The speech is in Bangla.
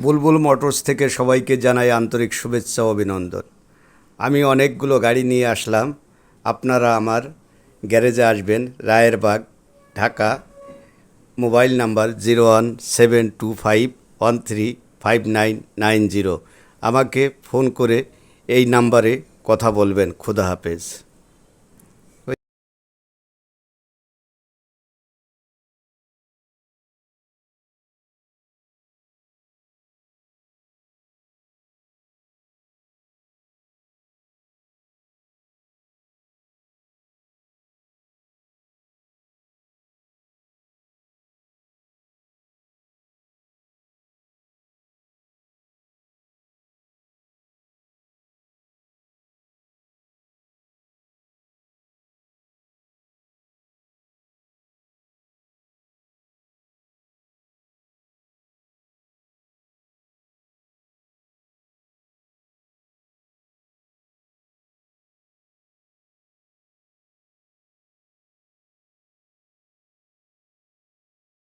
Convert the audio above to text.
বুলবুল মোটরস থেকে সবাইকে জানাই আন্তরিক শুভেচ্ছা অভিনন্দন। আমি অনেকগুলো গাড়ি নিয়ে আসলাম। আপনারা আমার গ্যারেজে আসবেন। Rayerbagh, Dhaka. Mobile number zero one seven two five one three five nine nine zero আমাকে ফোন করে এই নাম্বারে কথা বলবেন খুদা হাফেজ